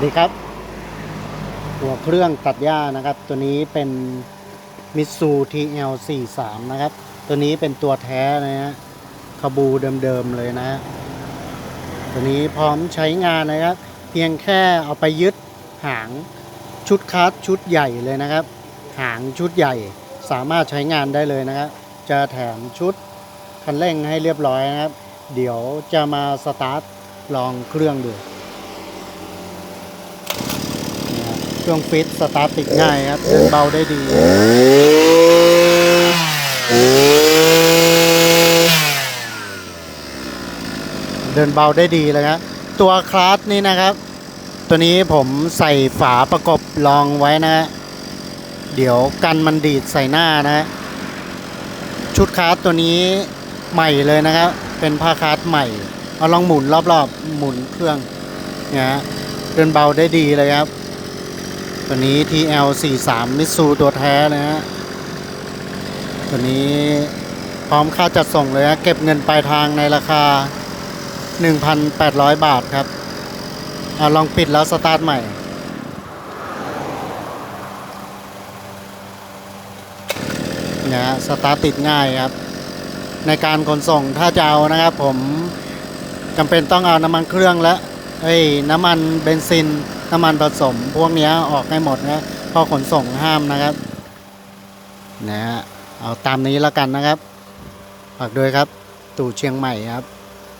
วัสดีครับ หัวเครื่องตัดหญ้านะครับ ตัวนี้เป็นมิตซู TL43 นะครับ ตัวนี้เป็นตัวแท้นะฮะขบูเดิมๆเลยนะฮะตัวนี้พร้อมใช้งานนะครับ เพียงแค่เอาไปยึดหางชุดคัสชุดใหญ่เลยนะครับ หางชุดใหญ่สามารถใช้งานได้เลยนะครับ จะแถมชุดคันเร่งให้เรียบร้อยนะครับ เดี๋ยวจะมาสตาร์ทลองเครื่องดู นะครับ เครื่องฟิตสตาร์ทติดง่ายครับเดินเบาได้ดี เดินเบาได้ดีเลยครับตัวคลาสนี่นะครับ ตัวนี้ผมใส่ฝาประกบรองไว้นะ เดี๋ยวกันมันดีดใส่หน้านะฮะชุดคลาสตัวนี้ใหม่เลยนะครับ เป็นผ้าคลาสใหม่ เอาลองหมุนรอบๆ หมุนเครื่องเนี่ยฮะเดินเบาได้ดีเลยครับ ตัวนี้ TL43 มิตซูตัวแท้นะฮะ ตัวนี้พร้อมค่าจัดส่งเลยฮะเก็บเงินปลายทางในราคา 1,800 บาทครับเอาลองปิดแล้วสตาร์ทใหม่ นะฮะสตาร์ทติดง่ายครับ ในการขนส่งถ้าจะเอานะครับผมจำเป็นต้องเอาน้ำมันเครื่องและเอ้ยน้ำมันเบนซิน น้ำมันผสมพวกนี้ออกให้หมดนะพอขนส่งห้ามนะครับนะฮะเอาตามนี้แล้วกันนะครับฝากด้วยครับตู่เชียงใหม่ครับ